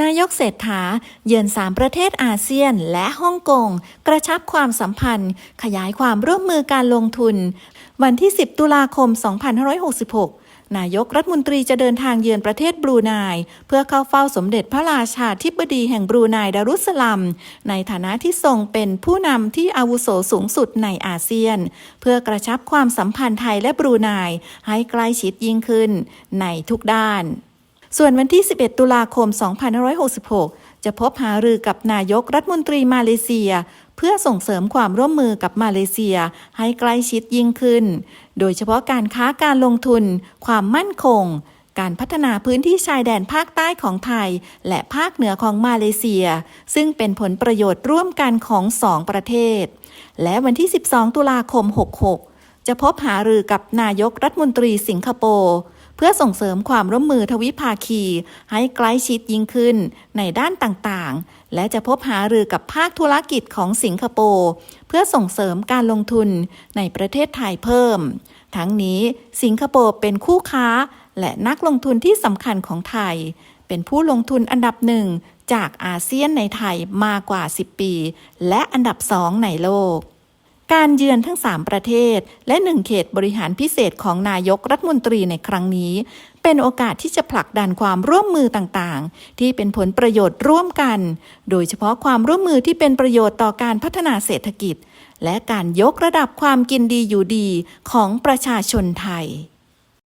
นายกเศรษฐา เยือนสามประเทศอาเซียนและฮ่องกง กระชับความสัมพันธ์ ขยายความร่วมมือการลงทุน วันที่ 10 ตุลาคม 2566 นายกรัฐมนตรีจะเดินทางเยือนประเทศบรูไน เพื่อเข้าเฝ้าสมเด็จพระราชาธิบดีแห่งบรูไนดารุสสลัม ในฐานะที่ทรงเป็นผู้นำที่อาวุโสสูงสุดในอาเซียน เพื่อกระชับความสัมพันธ์ไทยและบรูไนให้ใกล้ชิดยิ่งขึ้นในทุกด้าน ส่วนวันที่ 11 ตุลาคม 2566 จะพบหารือกับนายกรัฐมนตรีมาเลเซีย เพื่อส่งเสริมความร่วมมือกับมาเลเซียให้ใกล้ชิดยิ่งขึ้น โดยเฉพาะการค้าการลงทุน ความมั่นคง การพัฒนาพื้นที่ชายแดนภาคใต้ของไทย และภาคเหนือของมาเลเซีย ซึ่งเป็นผลประโยชน์ร่วมกันของสองประเทศ และวันที่ 12 ตุลาคม 66 จะพบหารือกับนายกรัฐมนตรีสิงคโปร์ เพื่อส่งเสริมความร่วมมือทวิภาคี ให้ใกล้ชิดยิ่งขึ้นในด้านต่างๆ และจะพบหารือกับภาคธุรกิจของสิงคโปร์เพื่อส่งเสริมการลงทุนในประเทศไทยเพิ่ม ทั้งนี้สิงคโปร์เป็นคู่ค้าและนักลงทุนที่สำคัญของไทย เป็นผู้ลงทุนอันดับหนึ่งจากอาเซียนในไทยมากว่า 10 ปี และอันดับสองในโลก การเยือนทั้ง 3 ประเทศ และหนึ่งเขตบริหารพิเศษของนายกรัฐมนตรีในครั้งนี้ เป็นโอกาสที่จะผลักดันความร่วมมือต่างๆ ที่เป็นผลประโยชน์ร่วมกัน โดยเฉพาะความร่วมมือที่เป็นประโยชน์ต่อการพัฒนาเศรษฐกิจ และการยกระดับความกินดีอยู่ดีของประชาชนไทย